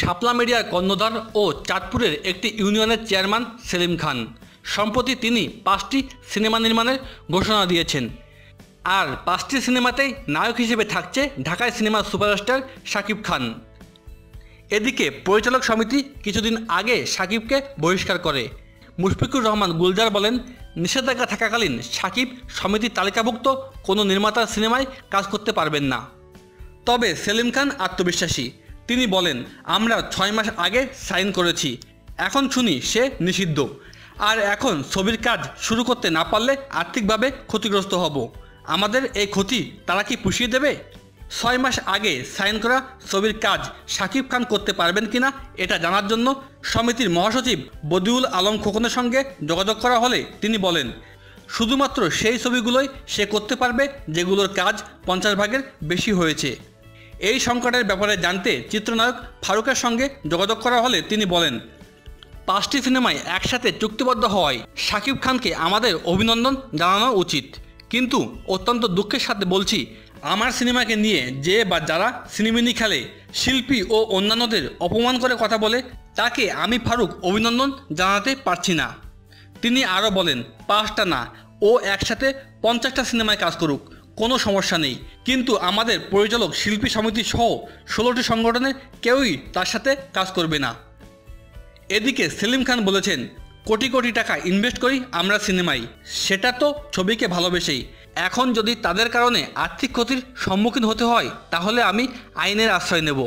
শাপলা মিডিয়ার কর্ণধার ও চাঁদপুরের একটি ইউনিয়নের চেয়ারম্যান সেলিম খান। সম্প্রতি তিনি পাঁচটি সিনেমা নির্মাণের ঘোষণা দিয়েছেন। আর পাঁচটি সিনেমাতেই নায়ক হিসেবে থাকছে ঢাকায় সিনেমার সুপারস্টার শাকিব খান। এদিকে পরিচালক সমিতি কিছুদিন আগে সাকিবকে বহিষ্কার করে। মুশফিকুর রহমান গুলজার বলেন, নিষেধাজ্ঞা থাকাকালীন সাকিব সমিতির তালিকাভুক্ত কোনো নির্মাতার সিনেমায় কাজ করতে পারবেন না। তবে সেলিম খান আত্মবিশ্বাসী। তিনি বলেন, আমরা ছয় মাস আগে সাইন করেছি, এখন শুনি সে নিষিদ্ধ। আর এখন ছবির কাজ শুরু করতে না পারলে আর্থিকভাবে ক্ষতিগ্রস্ত হব। আমাদের এই ক্ষতি তারা কি পুষিয়ে দেবে? ছয় মাস আগে সাইন করা ছবির কাজ সাকিব খান করতে পারবেন কিনা, এটা জানার জন্য সমিতির মহাসচিব বদিউল আলম খোকনের সঙ্গে যোগাযোগ করা হলে তিনি বলেন, শুধুমাত্র সেই ছবিগুলোই সে করতে পারবে যেগুলোর কাজ পঞ্চাশ ভাগের বেশি হয়েছে। এই সংকটের ব্যাপারে জানতে চিত্রনায়ক ফারুকের সঙ্গে যোগাযোগ করা হলে তিনি বলেন, পাঁচটি সিনেমায় একসাথে চুক্তিবদ্ধ হওয়ায় শাকিব খানকে আমাদের অভিনন্দন জানানো উচিত। কিন্তু অত্যন্ত দুঃখের সাথে বলছি, আমার সিনেমাকে নিয়ে যে বা যারা সিনেমিনি খেলে, শিল্পী ও অন্যান্যদের অপমান করে কথা বলে, তাকে আমি ফারুক অভিনন্দন জানাতে পারছি না। তিনি আরও বলেন, পাঁচটা না, ও একসাথে পঞ্চাশটা সিনেমায় কাজ করুক। কোনো সমস্যা নেই। কিন্তু আমাদের পরিচালক, শিল্পী, সমিতি সহ ষোলোটি সংগঠনের কেউই তার সাথে কাজ করবে না। এদিকে সেলিম খান বলেছেন, কোটি কোটি টাকা ইনভেস্ট করি আমরা সিনেমায়। সেটা তো ছবিকে ভালোবেসেই। এখন যদি তাদের কারণে আর্থিক ক্ষতির সম্মুখীন হতে হয়, তাহলে আমি আইনের আশ্রয় নেব।